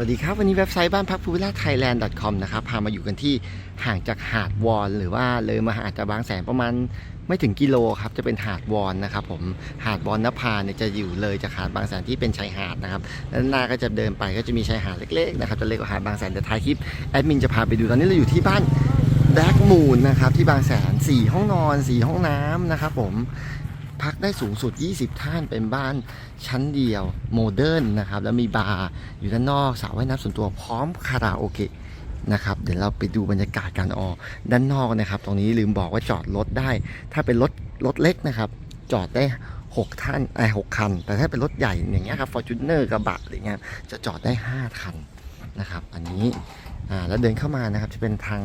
สวัสดีครับ วันนี้เว็บไซต์บ้านพักพูวิลล่าไทยแลนด์ .com นะครับ พามาอยู่กันที่ห่างจากหาดวอนหรือว่าเลยมาหาดจากบางแสนประมาณไม่ถึงกิโลครับ จะเป็นหาดวอนนะครับผมหาดวอนนภาเนี่ยจะอยู่เลยจากหาดบางแสนที่เป็นชายหาดนะครับด้านหน้าก็จะเดินไปก็จะมีชายหาดเล็กๆนะครับจะเล็กกว่าหาดบางแสนแต่ท้ายคลิปแอดมินจะพาไปดูตอนนี้เราอยู่ที่บ้านแบล็กมูนนะครับที่บางแสน4ห้องนอน4ห้องน้ำนะครับผม พักได้สูงสุด 20 ท่านเป็นบ้านชั้นเดียวโมเดิร์นนะครับแล้วมีบาร์อยู่ด้านนอกสระว่ายน้ำส่วนตัวพร้อมคาราโอเกะนะครับเดี๋ยวเราไปดูบรรยากาศการออกด้านนอกนะครับ ตรงนี้ลืมบอกว่าจอดรถได้ ถ้าเป็นรถรถเล็กนะครับ จอดได้ 6 ท่านไอ้หคัน แต่ถ้าเป็นรถใหญ่อย่างเงี้ยครับฟอร์จูเนอร์กระบะอะไรเงี้ยจะจอดได้ 5 คันนะครับอันนี้อ่าแล้วเดินเข้ามานะครับจะเป็นทาง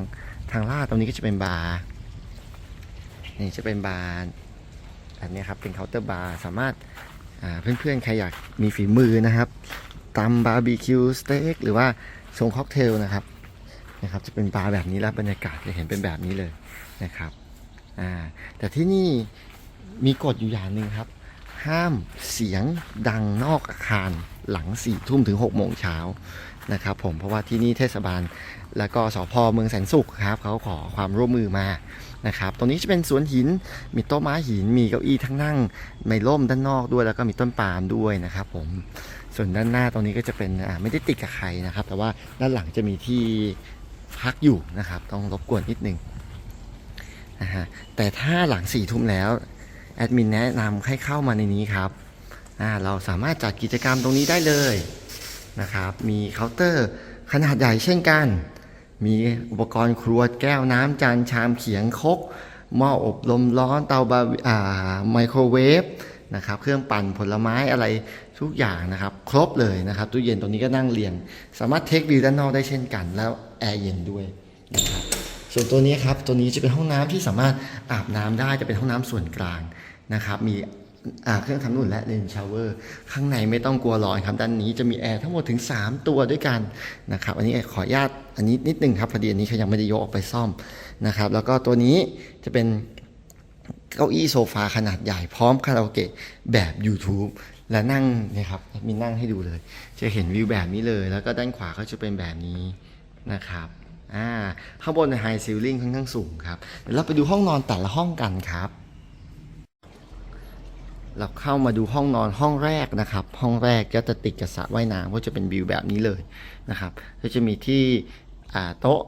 ทางลาดตรงนี้ก็จะเป็นบาร์นี่จะเป็นบาร์ อันนี้ครับเป็นเคาน์เตอร์บาร์สามารถาเพื่อนๆใครอยากมีฝีมือนะครับตำบาร์บีคิวสเต็กหรือว่าชงค็อกเทลนะครับนะครับ จะเป็นบาร์แบบนี้แล้วบรรยากาศจะเห็นเป็นแบบนี้เลยนะครับแต่ที่นี่มีกฎอยู่อย่างหนึ่งครับ ห้ามเสียงดังนอกอาคารหลังสี่ทุ่มถึง6กโมงเช้า นะครับผมเพราะว่าที่นี่เทศบาล แล้วก็สพเมืองแสนสุขครับเขาขอความร่วมมือมานะครับตรงนี้จะเป็นสวนหินมีโต๊ะม้าหิน มีเก้าอี้ทั้งนั่งไม่ร่มด้านนอกด้วยแล้วก็มีต้นปาล์มด้วยนะครับผมส่วนด้านหน้าตรงนี้ก็จะเป็นไม่ได้ติดกับใครนะครับ แต่ว่าด้านหลังจะมีที่พักอยู่นะครับ ต้องรบกวนนิดนึงนะฮะแต่ถ้าหลังสี่ทุ่มแล้วแอดมินแนะนำให้เข้ามาในนี้ครับเราสามารถจัดกิจกรรมตรงนี้ได้เลย นะครับ มีเคาน์เตอร์ขนาดใหญ่เช่นกัน มีอุปกรณ์ครัวแก้วน้ำจานชามเขียงคกหม้ออบลมร้อนเตาบาอ่าไมโครเวฟนะครับเครื่องปั่นผลไม้อะไรทุกอย่างนะครับ ครบเลยนะครับตู้เย็นตรงนี้ก็นั่งเรียง สามารถเทควิวด้านนอกได้เช่นกัน แล้วแอร์เย็นด้วยนะครับส่วนตัวนี้ครับตัวนี้จะเป็นห้องน้ำที่สามารถอาบน้ำได้จะเป็นห้องน้ำส่วนกลางนะครับมี เครื่องทำนุ่นและเลนชาวเวอร์ข้างในไม่ต้องกลัวร้อนครับด้านนี้จะมีแอร์ทั้งหมดถึง 3 ตัวด้วยกันนะครับอันนี้ขออนุญาตอันนี้นิดนึงครับพอดีอันนี้เขายังไม่ได้ยกออกไปซ่อมนะครับแล้วก็ตัวนี้จะเป็นเก้าอี้โซฟาขนาดใหญ่พร้อมคาราโอเกะแบบ YouTube และนั่งนี่ยครับมีนั่งให้ดูเลย จะเห็นวิวแบบนี้เลย แล้วก็ด้านขวาก็จะเป็นแบบนี้นะครับอ่าข้างบนไฮซีลิงค่อนข้างสูงครับเดี๋ยวเราไปดูห้องนอนแต่ละห้องกันครับ เราเข้ามาดูห้องนอนห้องแรกนะครับ ห้องแรกก็จะติดกับสระว่ายน้ำก็จะเป็นวิวแบบนี้เลยนะครับ ก็จะมีที่โต๊ะ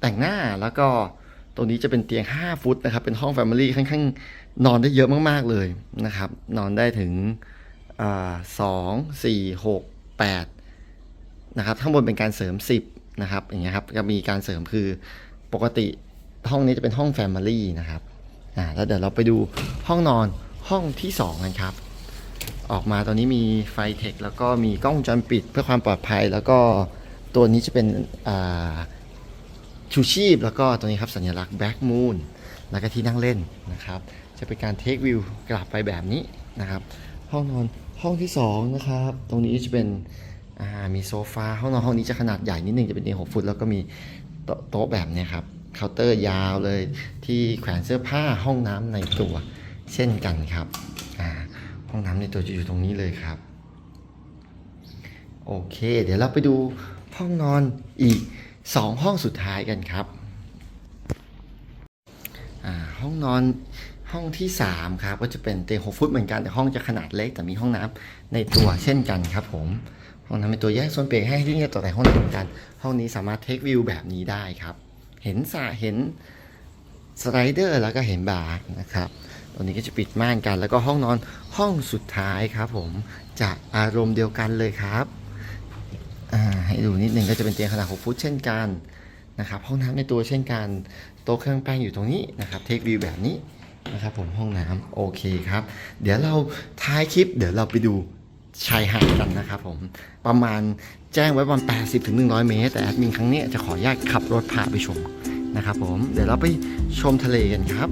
แต่งหน้าแล้วก็ตรงนี้จะเป็นเตียง 5 ฟุตนะครับ เป็นห้องแฟมิลี่ค่อนข้างนอนได้เยอะมาก ๆ เลยนะครับ นอนได้ถึงอสองสี่หกแปดนะครับข้างบนเป็นการเสริม 10 นะครับ อย่างเงี้ยครับก็มีการเสริมคือปกติห้องนี้จะเป็นห้องแฟมิลี่นะครับอ่าแล้วเดี๋ยวเราไปดูห้องนอน ห้องที่2กันครับ ออกมาตอนนี้มีไฟเทคแล้วก็มีกล้องวงจรปิดเพื่อความปลอดภัย แล้วก็ตัวนี้จะเป็นชูชีพ แล้วก็ตัวนี้ครับสัญลักษณ์แบ็กมูนแล้วก็ที่นั่งเล่นนะครับ จะเป็นการเทควิวกลับไปแบบนี้นะครับ ห้องนอนห้องที่สองนะครับ ตรงนี้จะเป็นมีโซฟาห้องนอนห้องนี้จะขนาดใหญ่นิดนึงจะเป็นเตียงหกฟุตแล้วก็มีโต๊ะแบบนี้ครับเคาน์เตอร์ยาวเลยที่แขวนเสื้อผ้าห้องน้ำในตัว เช่นกันครับห้องน้ำในตัวจะอยู่ตรงนี้เลยครับ โอเค เดี๋ยวเราไปดูห้องนอนอีก 2 ห้องสุดท้ายกันครับห้องนอนห้องที่ 3 ครับ ก็จะเป็นเตียง6ฟุตเหมือนกันแต่ห้องจะขนาดเล็กแต่มีห้องน้ำในตัวเช่นกันครับผมห้องน้ำในตัวแยกโซนเปียกให้ที่นี่ต่อแต่ห้องน้ำเหมือนกัน ห้องนี้สามารถเทควิวแบบนี้ได้ครับ เห็นสระเห็นสไลเดอร์แล้วก็เห็นบาร์นะครับ ตรงนี้ก็จะปิดม่านกัน แล้วก็ห้องนอนห้องสุดท้ายครับผมจะอารมณ์เดียวกันเลยครับให้ดูนิดนึงก็จะเป็นเตียงขนาด 6 ฟุตเช่นกันนะครับห้องน้ำในตัวเช่นกันโต๊ะเครื่องแป้งอยู่ตรงนี้นะครับเทควิวแบบนี้นะครับผมห้องน้ำโอเคครับ เดี๋ยวเราท้ายคลิป เดี๋ยวเราไปดูชายหาดกันนะครับผมประมาณแจ้งไว้ประมาณ 80ถึง100 เมตร แต่แอดมินครั้งนี้จะขออนุญาตขับรถพาไปชมนะครับผมเดี๋ยวเราไปชมทะเลกันครับ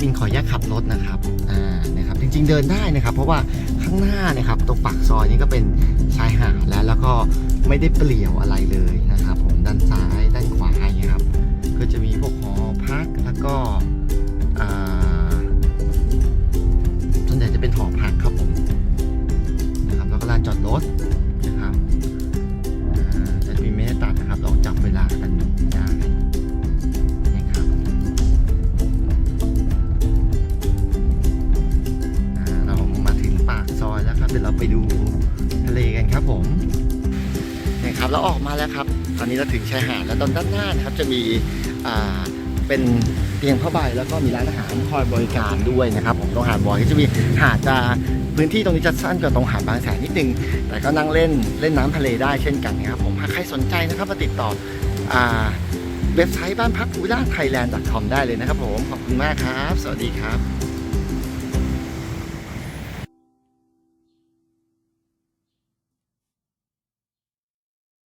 นี่ครับแอดมินขออนุญาขับรถนะครับอ่านะครับจริง ๆเดินได้นะครับ เพราะว่าข้างหน้าเนะครับตรงปากซอยนี้ก็เป็นชายหาดแล้วแล้วก็ไม่ได้เปลี่ยวอะไรเลยนะ ผมนี่ครับเราออกมาแล้วครับ ตอนนี้เราถึงชายหาดแล้วตอนด้านหน้านะครับจะมีอ่าเป็นเตียงผ้าใบแล้วก็มีร้านอาหารคอยบริการด้วยนะครับ ผมตรงหาดบอยก็จะมีหาดจะพื้นที่ตรงนี้จะสั้นกว่าตรงหาดบางแสนนิดนึง แต่ก็นั่งเล่นเล่นน้ำทะเลได้เช่นกันนะครับผมหากใครสนใจนะครับมาติดต่ออเว็บไซต์บ้านพักพูวิลล่าไทยแลนด์ .com ได้เลยนะครับผม ขอบคุณมากครับ สวัสดีครับ